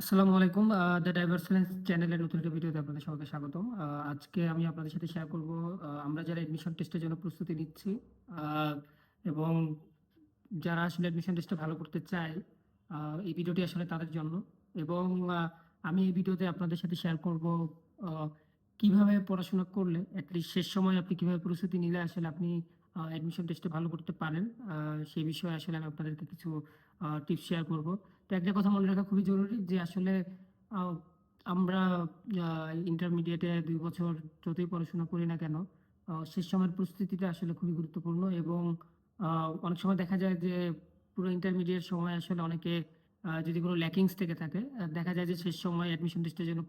আসসালামু আলাইকুম। দ্য ডাইভার্সেন্স চ্যানেলের নতুন একটা ভিডিওতে আপনাদের সবাইকে স্বাগতম। আহ, আজকে আমি আপনাদের সাথে শেয়ার করব আমরা যারা এডমিশন টেস্টের জন্য প্রস্তুতি নিচ্ছি এবং যারা আসলে এডমিশন টেস্টে ভালো করতে চায় এই ভিডিওটি আসলে তাদের জন্য। এবং আমি এই ভিডিওতে আপনাদের সাথে শেয়ার করব কীভাবে পড়াশোনা করলে অ্যাটলিস্ট শেষ সময় আপনি কীভাবে প্রস্তুতি নিলে আসলে আপনি এডমিশন টেস্টে ভালো করতে পারেন। সেই বিষয়ে আসলে আমি আপনাদেরকে কিছু টিপস শেয়ার করব। তো একটা কথা মনে রাখা খুবই জরুরি যে আসলে আমরা ইন্টারমিডিয়েটে দুই বছর যতই পড়াশোনা করি না কেন শেষ সময়ের প্রস্তুতিটা আসলে খুবই গুরুত্বপূর্ণ এবং অনেক সময় দেখা যায় যে পুরো ইন্টারমিডিয়েট সময় আসলে অনেকে যদি কোনো ল্যাকিংস থেকে থাকে দেখা যায় যে শেষ সময় অ্যাডমিশন টেস্টের জন্য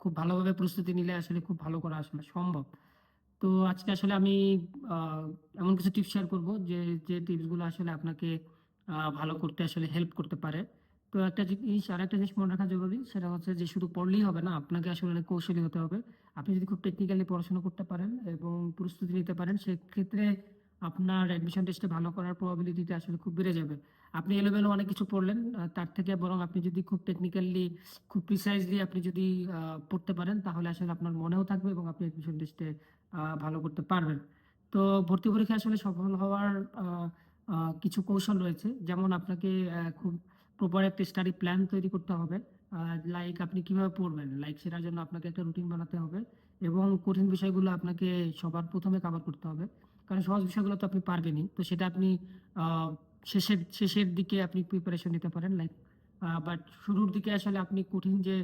খুব ভালোভাবে প্রস্তুতি নিলে আসলে খুব ভালো করা আসলে সম্ভব। তো আজকে আসলে আমি এমন কিছু টিপস শেয়ার করব যে যে টিপসগুলো আসলে আপনাকে ভালো করতে আসলে হেল্প করতে পারে। তো একটা জিনিস আর একটা জিনিস মনে রাখা জরুরি, সেটা হচ্ছে যে, শুধু পড়লেই হবে না, আপনাকে আসলে কৌশলী হতে হবে। আপনি যদি খুব টেকনিক্যালি পড়াশোনা করতে পারেন এবং প্রস্তুতি নিতে পারেন, সেক্ষেত্রে আপনার অ্যাডমিশন টেস্টে ভালো করার প্রবাবিলিটিটা আসলে খুব বেড়ে যাবে। আপনি এলোমেলো অনেক কিছু পড়লেন তার থেকে বরং আপনি যদি খুব টেকনিক্যালি খুব প্রিসাইজলি আপনি যদি পড়তে পারেন, তাহলে আসলে আপনার মনেও থাকবে এবং আপনি অ্যাডমিশন টেস্টে ভালো করতে পারবেন। তো ভর্তি পরীক্ষায় আসলে সফল হওয়ার কিছু কৌশল রয়েছে। যেমন আপনাকে খুব প্রপার একটা স্টাডি প্ল্যান তৈরি করতে হবে লাইক আপনি কীভাবে পড়বেন লাইক সেটার জন্য আপনাকে একটা রুটিন বানাতে হবে এবং কঠিন বিষয়গুলো আপনাকে সবার প্রথমে কভার করতে হবে। কারণ সহজ বিষয়গুলো তো আপনি পারবেনই। তো সেটা আপনি শেষের শেষের দিকে আপনি প্রিপারেশন নিতে পারেন লাইক বাট শুরুর দিকে আসলে আপনি কঠিন যে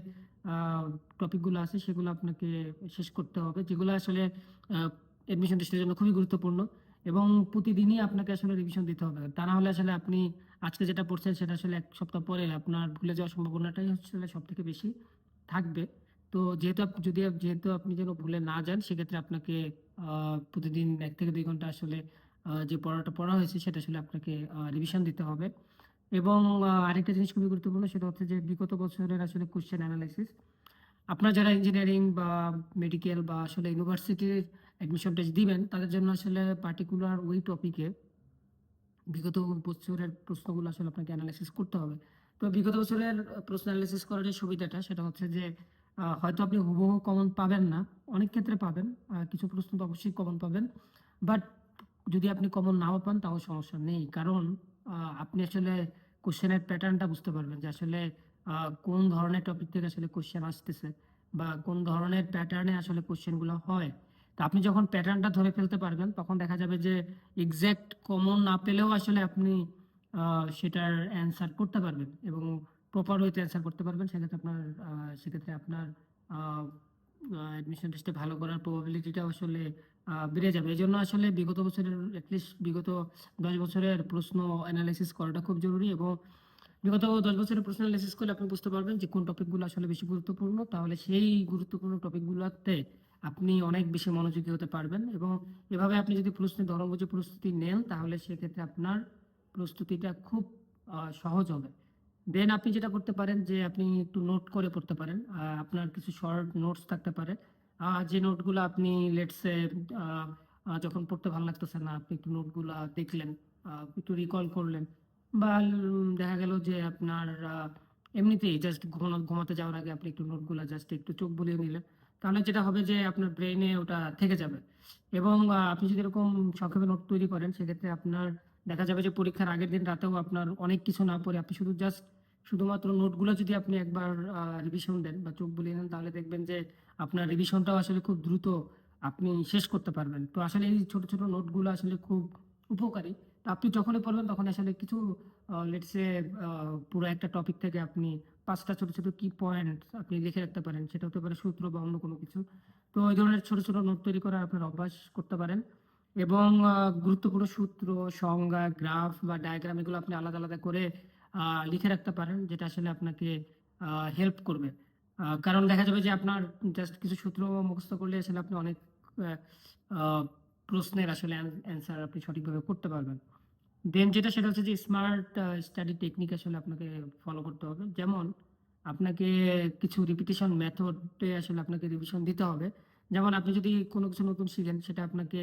টপিকগুলো আছে সেগুলো আপনাকে শেষ করতে হবে, যেগুলো আসলে এডমিশন টেস্টের জন্য খুবই গুরুত্বপূর্ণ এবং প্রতিদিনই আপনাকে আসলে রিভিশন দিতে হবে। তা না হলে আসলে আপনি আজকে যেটা পড়ছেন সেটা আসলে এক সপ্তাহ পরে আপনার ভুলে যাওয়ার সম্ভাবনাটাই আসলে সব থেকে বেশি থাকবে। তো যেহেতু যদি যেহেতু আপনি যেন ভুলে না যান, সেক্ষেত্রে আপনাকে প্রতিদিন এক থেকে দুই ঘণ্টা আসলে যে পড়াটা পড়া হয়েছে সেটা আসলে আপনাকে রিভিশন দিতে হবে। এবং আরেকটা জিনিস খুবই গুরুত্বপূর্ণ, সেটা হচ্ছে যে বিগত বছরের আসলে কোশ্চেন অ্যানালাইসিস আপনারা যারা ইঞ্জিনিয়ারিং বা মেডিকেল বা আসলে ইউনিভার্সিটির অ্যাডমিশন টেস্ট দিবেন, তাদের জন্য আসলে পার্টিকুলার ওই টপিকে বিগত বছরের প্রশ্নগুলো আসলে আপনাকে অ্যানালাইসিস করতে হবে। তো বিগত বছরের প্রশ্ন অ্যানালাইসিস করার যে সুবিধাটা, সেটা হচ্ছে যে হয়তো আপনি হুবহু কমন পাবেন না। অনেক ক্ষেত্রে পাবেন কিছু প্রশ্ন তো অবশ্যই কমন পাবেন। বাট যদি আপনি কমন নাও পান, তাও সমস্যা নেই। কারণ আপনি আসলে কোশ্চেনের প্যাটার্নটা বুঝতে পারবেন যে আসলে কোন ধরনের টপিক থেকে আসলে কোশ্চেন আসতেছে বা কোন ধরনের প্যাটার্নে আসলে কোশ্চেনগুলো হয়। তো আপনি যখন প্যাটার্নটা ধরে ফেলতে পারবেন, তখন দেখা যাবে যে এক্স্যাক্ট কমন না পেলেও আসলে আপনি সেটার অ্যান্সার করতে পারবেন। এবং প্রপার ওয়েতে অ্যান্সার করতে পারবেন, সেক্ষেত্রে আপনার সেক্ষেত্রে আপনার অ্যাডমিশন টেস্টে ভালো করার প্রবাবিলিটিটা আসলে বেড়ে যাবে। এই জন্য আসলে বিগত বছরের অ্যাটলিস্ট বিগত দশ বছরের প্রশ্ন অ্যানালাইসিস করাটা খুব জরুরি এবং বিগত দশ বছরের প্রশ্ন অ্যানালাইসিস করলে আপনি বুঝতে পারবেন যে কোন টপিকগুলো আসলে বেশি গুরুত্বপূর্ণ। তাহলে সেই গুরুত্বপূর্ণ টপিকগুলোতে আপনি অনেক বেশি মনোযোগী হতে পারবেন এবং এভাবে আপনি যদি প্রশ্নের ধরন বুঝে প্রস্তুতি নেন, তাহলে সেক্ষেত্রে আপনার প্রস্তুতিটা খুব সহজ হবে। দেন আপনি যেটা করতে পারেন যে, আপনি একটু নোট করে পড়তে পারেন। আপনার কিছু শর্ট নোটস থাকতে পারে। যে নোটগুলো আপনি লেটসে যখন পড়তে ভালো লাগতেছে না, আপনি একটু নোটগুলো দেখলেন একটু রিকল করলেন বা দেখা গেল যে আপনার এমনিতেই জাস্ট ঘুমানো ঘুমাতে যাওয়ার আগে আপনি একটু নোটগুলো জাস্ট একটু চোখ বুলিয়ে নিলেন, তাহলে যেটা হবে যে আপনার ব্রেনে ওটা থেকে যাবে। এবং আপনি যদি এরকম সংক্ষেপে নোট তৈরি করেন, সেক্ষেত্রে আপনার দেখা যাবে যে পরীক্ষার আগের দিন রাতেও আপনার অনেক কিছু না পড়ে আপনি শুধু জাস্ট শুধুমাত্র নোটগুলো যদি আপনি একবার রিভিশন দেন বা চোখ বুলিয়ে নেন, তাহলে দেখবেন যে আপনার রিভিশনটাও আসলে খুব দ্রুত আপনি শেষ করতে পারবেন। তো আসলে এই ছোট ছোট নোটগুলো আসলে খুব উপকারী। তো আপনি যখনই পড়বেন তখন আসলে কিছু লেটসে পুরো একটা টপিক থেকে আপনি পাঁচটা ছোট ছোট কি পয়েন্ট আপনি লিখে রাখতে পারেন। সেটা হতে পারে সূত্র বা অন্য কোনো কিছু। তো ওই ধরনের ছোট ছোট নোট তৈরি করার আপনার অভ্যাস করতে পারেন। এবং গুরুত্বপূর্ণ সূত্র, সংজ্ঞা, গ্রাফ বা ডায়াগ্রাম এগুলো আপনি আলাদা আলাদা করে লিখে রাখতে পারেন, যেটা আসলে আপনাকে হেল্প করবে। কারণ দেখা যাবে যে আপনার জাস্ট কিছু সূত্র মুখস্থ করলে আসলে আপনি অনেক প্রশ্নের আসলে অ্যান্সার আপনি সঠিকভাবে করতে পারবেন। দেন যেটা সেটা হচ্ছে যে স্মার্ট স্টাডি টেকনিক আসলে আপনাকে ফলো করতে হবে। যেমন, আপনাকে কিছু রিপিটেশন মেথডে আসলে আপনাকে রিভিশন দিতে হবে। যেমন আপনি যদি কোনো কিছু নতুন শিখেন, সেটা আপনাকে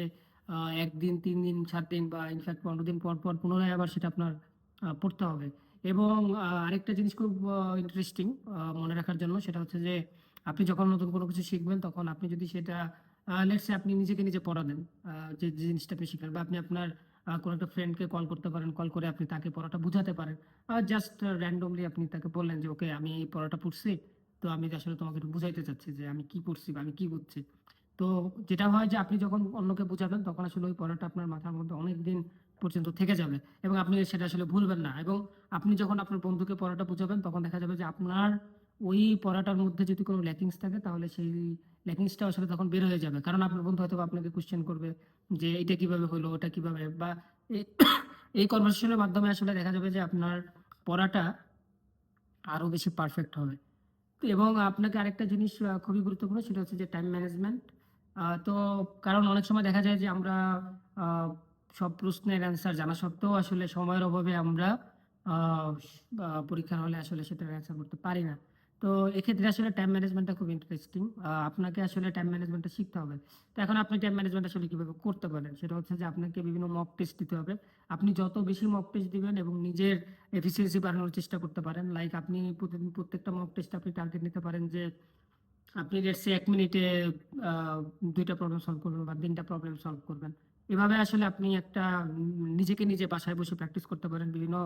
একদিন তিন দিন সাত দিন বা ইনফ্যাক্ট পনেরো দিন পর পর পুনরায় আবার সেটা আপনার পড়তে হবে। এবং আরেকটা জিনিস খুব ইন্টারেস্টিং মনে রাখার জন্য সেটা হচ্ছে যে আপনি যখন নতুন কোনো কিছু শিখবেন তখন আপনি যদি সেটা লেটসে আপনি নিজেকে নিজে পড়াবেন আহ, যে জিনিসটা আপনি শিখবেন বা আপনি আপনার কোনো একটা ফ্রেন্ডকে কল করতে পারেন কল করে আপনি তাকে পড়াটা বুঝাতে পারেন। জাস্ট র্যান্ডমলি আপনি তাকে বললেন যে ওকে আমি এই পড়াটা পড়ছি তো আমি আসলে তোমাকে একটু বুঝাইতে চাচ্ছি যে আমি কি পড়ছি বা আমি কি বুঝছি। তো যেটা হয় যে আপনি যখন অন্যকে বুঝাবেন, তখন আসলে ওই পড়াটা আপনার মাথার মধ্যে অনেক দিন পর্যন্ত থেকে যাবে এবং আপনি সেটা আসলে ভুলবেন না। এবং আপনি যখন আপনার বন্ধুকে পড়াটা বুঝাবেন, তখন দেখা যাবে যে আপনার ওই পড়াটার মধ্যে যদি কোনো ল্যাকিংস থাকে, তাহলে সেই ল্যাকিংসটা আসলে তখন বের হয়ে যাবে। কারণ আপনার বন্ধু হয়তো আপনাকে কোশ্চেন করবে যে এটা কীভাবে হলো, ওটা কীভাবে বা এই- কনভারসেশনের মাধ্যমে আসলে দেখা যাবে যে আপনার পড়াটা আরও বেশি পারফেক্ট হবে। এবং আপনাকে আরেকটা জিনিস খুবই গুরুত্বপূর্ণ, সেটা হচ্ছে যে টাইম ম্যানেজমেন্ট তো কারণ অনেক সময় দেখা যায় যে আমরা সব প্রশ্নের অ্যান্সার জানা সত্ত্বেও আসলে সময়ের অভাবে আমরা পরীক্ষার হলে আসলে সেটার অ্যান্সার করতে পারি না। তো এক্ষেত্রে আসলে টাইম ম্যানেজমেন্টটা খুব ইন্টারেস্টিং আপনাকে আসলে টাইম ম্যানেজমেন্টটা শিখতে হবে। তো এখন আপনি টাইম ম্যানেজমেন্ট আসলে কীভাবে করতে পারেন? সেটা হচ্ছে যে আপনাকে বিভিন্ন মক টেস্ট দিতে হবে। আপনি যত বেশি মক টেস্ট দিবেন এবং নিজের এফিসিয়েন্সি বাড়ানোর চেষ্টা করতে পারেন লাইক আপনি প্রতিদিন প্রত্যেকটা মক টেস্ট আপনি টার্গেট নিতে পারেন যে, আপনি লেটসে এক মিনিটে দুইটা প্রবলেম সলভ করবেন বা তিনটা প্রবলেম সলভ করবেন। এভাবে আসলে আপনি একটা নিজেকে নিজে বাসায় বসে প্র্যাকটিস করতে পারেন। বিভিন্ন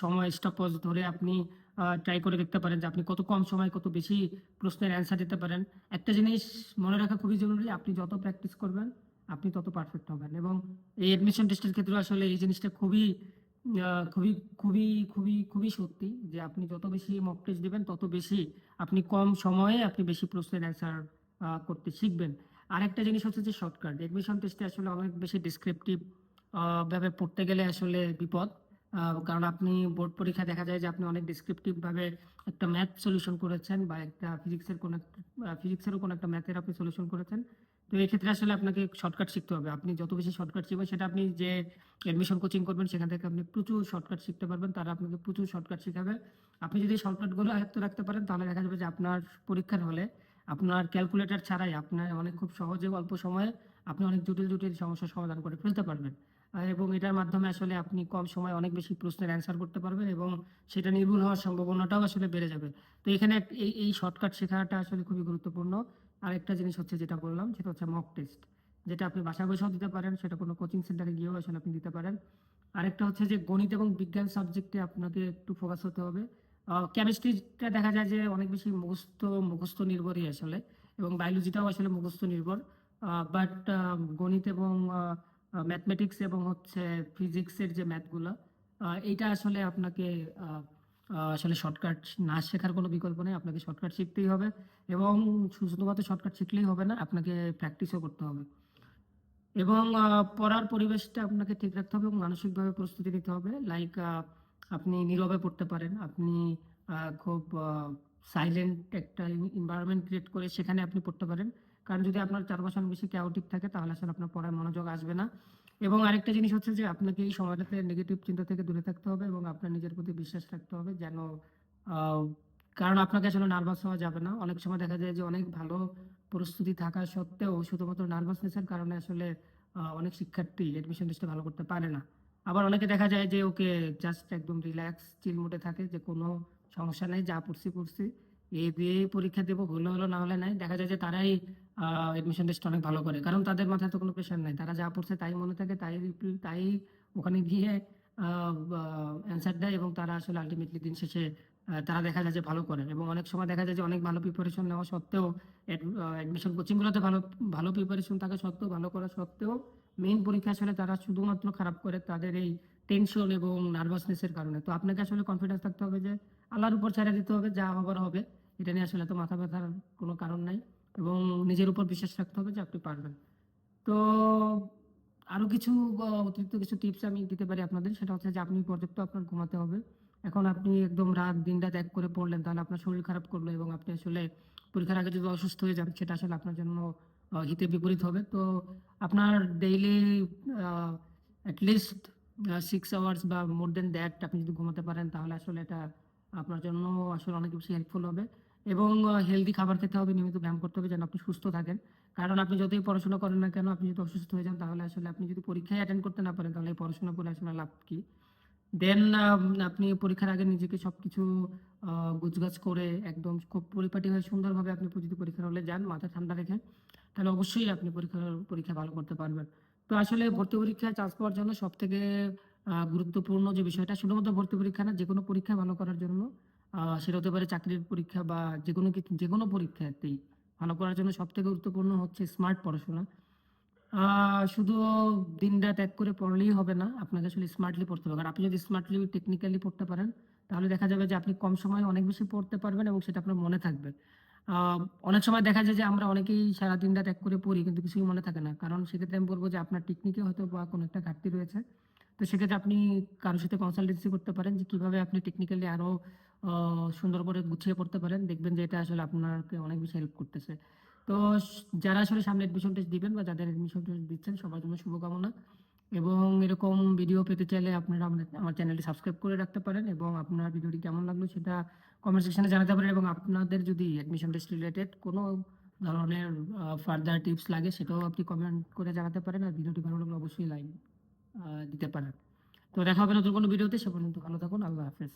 সময় স্টপজ ধরে আপনি ট্রাই করে দেখতে পারেন যে আপনি কত কম সময় কত বেশি প্রশ্নের অ্যান্সার দিতে পারেন। একটা জিনিস মনে রাখা খুবই জরুরি, আপনি যত প্র্যাকটিস করবেন, আপনি তত পারফেক্ট হবেন। এবং এই অ্যাডমিশন টেস্টের ক্ষেত্রে আসলে এই জিনিসটা খুবই খুবই খুবই খুবই খুবই সত্যি যে আপনি যত বেশি মক টেস্ট দিবেন, তত বেশি আপনি কম সময়ে আপনি বেশি প্রশ্নের অ্যান্সার করতে শিখবেন। আরেকটা জিনিস হচ্ছে যে শর্টকাট এডমিশন টেস্টে আসলে অনেক বেশি ডিসক্রিপটিভ ভাবে পড়তে গেলে আসলে বিপদ। কারণ আপনি বোর্ড পরীক্ষা দেখা যায় যে আপনি অনেক ডিসক্রিপটিভ ভাবে একটা ম্যাথ সলিউশন করেছেন বা একটা ফিজিক্সের কোনো ফিজিক্সেরও কোনো একটা ম্যাথের আপনি সলিউশন করেছেন। তো এই ক্ষেত্রে আসলে আপনাকে শর্টকাট শিখতে হবে। আপনি যত বেশি শর্টকাট শিখবেন, সেটা আপনি যে অ্যাডমিশন কোচিং করবেন, সেখান থেকে আপনি প্রচুর শর্টকাট শিখতে পারবেন। তারা আপনাকে প্রচুর শর্টকাট শেখাবে। আপনি যদি শর্টকাটগুলো আয়ত্ত রাখতে পারেন, তাহলে দেখা যাবে যে আপনার পরীক্ষার হলে আপনার ক্যালকুলেটর ছাড়াই আপনার অনেক খুব সহজে অল্প সময়ে আপনি অনেক জটিল জটিল সমস্যার সমাধান করে ফেলতে পারবেন। আর এবং এটার মাধ্যমে আসলে আপনি কম সময়ে অনেক বেশি প্রশ্নের অ্যান্সার করতে পারবেন এবং সেটা নির্ভুল হওয়ার সম্ভাবনাটাও আসলে বেড়ে যাবে। তো এখানে এই এই শর্টকাট শেখাটা আসলে খুবই গুরুত্বপূর্ণ। আরেকটা জিনিস হচ্ছে যেটা বললাম, সেটা হচ্ছে মক টেস্ট যেটা আপনি বাসা বসেও দিতে পারেন, সেটা কোনো কোচিং সেন্টারে গিয়েও আসলে আপনি দিতে পারেন। আরেকটা হচ্ছে যে গণিত এবং বিজ্ঞান সাবজেক্টে আপনাকে একটু ফোকাস হতে হবে। কেমিস্ট্রিটা দেখা যায় যে অনেক বেশি মুখস্থ মুখস্থ নির্ভরই আসলে এবং বায়োলজিটাও আসলে মুখস্থ নির্ভর। বাট গণিত এবং ম্যাথমেটিক্স এবং হচ্ছে ফিজিক্সের যে ম্যাথগুলো এইটা আসলে আপনাকে আসলে শর্টকাট না শেখার কোনো বিকল্প নেই। আপনাকে শর্টকাট শিখতেই হবে এবং শুধুমাত্র শর্টকাট শিখলেই হবে না, আপনাকে প্র্যাকটিসও করতে হবে। এবং পড়ার পরিবেশটা আপনাকে ঠিক রাখতে হবে এবং মানসিকভাবে প্রস্তুতি নিতে হবে। লাইক আপনি নীরবে পড়তে পারেন। আপনি খুব সাইলেন্ট একটা এনভায়রনমেন্ট ক্রিয়েট করে সেখানে আপনি পড়তে পারেন। কারণ যদি আপনার চারপাশে অনেক বেশি ক্যাওটিক থাকে, তাহলে আসলে আপনার পড়ায় মনোযোগ আসবে না। এবং আরেকটা জিনিস হচ্ছে যে, আপনাকে এই সময়টাতে নেগেটিভ চিন্তা থেকে দূরে থাকতে হবে এবং আপনার নিজের প্রতি বিশ্বাস রাখতে হবে যেন কারণ আপনাকে আসলে নার্ভাস হওয়া যাবে না। অনেক সময় দেখা যায় যে, অনেক ভালো প্রস্তুতি থাকা সত্ত্বেও শুধুমাত্র নার্ভাসনেসের কারণে আসলে অনেক শিক্ষার্থী এডমিশন টেস্টে ভালো করতে পারে না। আবার অনেকে দেখা যায় যে ওকে জাস্ট একদম রিল্যাক্স চিল মোডে থাকে যে কোনো সমস্যা নেই, যা পড়ছি পড়ছি। এ দিয়ে পরীক্ষা দেবো, হলো হলো, না হলে নাই। দেখা যায় যে তারাই এডমিশন টেস্ট অনেক ভালো করে। কারণ তাদের মাথায় তো কোনো প্রেশার নাই। তারা যা পড়ছে তাই মনে থাকে, তাই তাই ওখানে গিয়ে অ্যান্সার দেয় এবং তারা আসলে আলটিমেটলি দিন শেষে তারা দেখা যায় যে ভালো করে। এবং অনেক সময় দেখা যায় যে অনেক ভালো প্রিপারেশন নেওয়া সত্ত্বেও অ্যাডমিশন কোচিংগুলোতে ভালো ভালো প্রিপারেশন থাকা সত্ত্বেও, ভালো করা সত্ত্বেও মেইন পরীক্ষা আসলে তারা শুধুমাত্র খারাপ করে তাদের এই টেনশন এবং নার্ভাসনেসের কারণে। তো আপনাকে আসলে কনফিডেন্স থাকতে হবে যে আল্লাহর উপর ছেড়ে দিতে হবে, যা হবার হবে। এটা নিয়ে আসলে তো মাথা ব্যথার কোনো কারণ নাই এবং নিজের উপর বিশ্বাস রাখতে হবে যে আপনি পারবেন। তো আরও কিছু অতিরিক্ত কিছু টিপস আমি দিতে পারি আপনাদের। সেটা হচ্ছে যে আপনি পর্যাপ্ত আপনার ঘুমাতে হবে। এখন আপনি একদম রাত, দিন রাত এক করে পড়লেন, তাহলে আপনার শরীর খারাপ করল এবং আপনি আসলে পরীক্ষার আগে যদি অসুস্থ হয়ে যান, সেটা আসলে আপনার জন্য হিতে বিপরীত হবে। তো আপনার ডেইলি অ্যাটলিস্ট সিক্স আওয়ার্স বা মোর দেন দ্যাট আপনি যদি ঘুমাতে পারেন, তাহলে আসলে এটা আপনার জন্য আসলে অনেক বেশি হেল্পফুল হবে। এবং হেলদি খাবার খেতে হবে, নিয়মিত ব্যায়াম করতে হবে যেন আপনি সুস্থ থাকেন। কারণ আপনি যতই পড়াশোনা করেন না কেন, আপনি যদি অসুস্থ হয়ে যান, তাহলে আসলে আপনি যদি পরীক্ষায় অ্যাটেন্ড করতে না পারেন, তাহলে এই পড়াশোনা করে আসলে লাভ কি? দেন আপনি পরীক্ষার আগে নিজেকে সব কিছু গুছগাছ করে একদম খুব পরিপাটি হয়ে সুন্দরভাবে আপনি যদি পরীক্ষার হলে যান, মাথা ঠান্ডা রেখে। তাহলে অবশ্যই আপনি পরীক্ষার, পরীক্ষা ভালো করতে পারবেন। তো আসলে ভর্তি পরীক্ষায় চান্স পাওয়ার জন্য সব থেকে গুরুত্বপূর্ণ যে বিষয়টা, শুধুমাত্র ভর্তি পরীক্ষা না যে কোনো পরীক্ষা ভালো করার জন্য সেটা হতে পারে চাকরির পরীক্ষা বা যে কোনো যে কোনো পরীক্ষাতেই ভালো করার জন্য সব থেকে গুরুত্বপূর্ণ হচ্ছে স্মার্ট পড়াশোনা। শুধু দিন রাত এক করে পড়লেই হবে না, আপনাকে আসলে স্মার্টলি পড়তে হবে। কারণ আপনি যদি স্মার্টলি টেকনিক্যালি পড়তে পারেন, তাহলে দেখা যাবে যে আপনি কম সময়ে অনেক বেশি পড়তে পারবেন এবং সেটা আপনার মনে থাকবে। অনেক সময় দেখা যায় যে আমরা অনেকেই সারা দিন রাত এক করে পড়ি, কিন্তু কিছুই মনে থাকে না। কারণ সেক্ষেত্রে আমি বলব যে আপনার টেকনিকে হয়তো বা কোনো একটা ঘাটতি রয়েছে। তো সেক্ষেত্রে আপনি কারোর সাথে কনসালটেন্সি করতে পারেন যে কীভাবে আপনি টেকনিক্যালি আরও সুন্দর করে গুছিয়ে পড়তে পারেন। দেখবেন যে এটা আসলে আপনাকে অনেক বেশি হেল্প করতেছে। তো যারা আসলে সামনে এডমিশন টেস্ট দিবেন বা যাদের এডমিশন টেস্ট দিচ্ছেন, সবার জন্য শুভকামনা। এবং এরকম ভিডিও পেতে চাইলে আপনারা আমার চ্যানেলটি সাবস্ক্রাইব করে রাখতে পারেন এবং আপনার ভিডিওটি কেমন লাগল সেটা কমেন্ট সেকশনে জানাতে পারেন এবং আপনাদের যদি অ্যাডমিশন টেস্ট রিলেটেড কোনো ধরনের ফার্দার টিপস লাগে সেটাও আপনি কমেন্ট করে জানাতে পারেন আর ভিডিওটি ভালো লাগলে অবশ্যই লাইক দিতে পারেন। তো দেখা হবে নতুন কোনো ভিডিওতে সে পর্যন্ত ভালো থাকুন, আল্লাহ হাফেজ।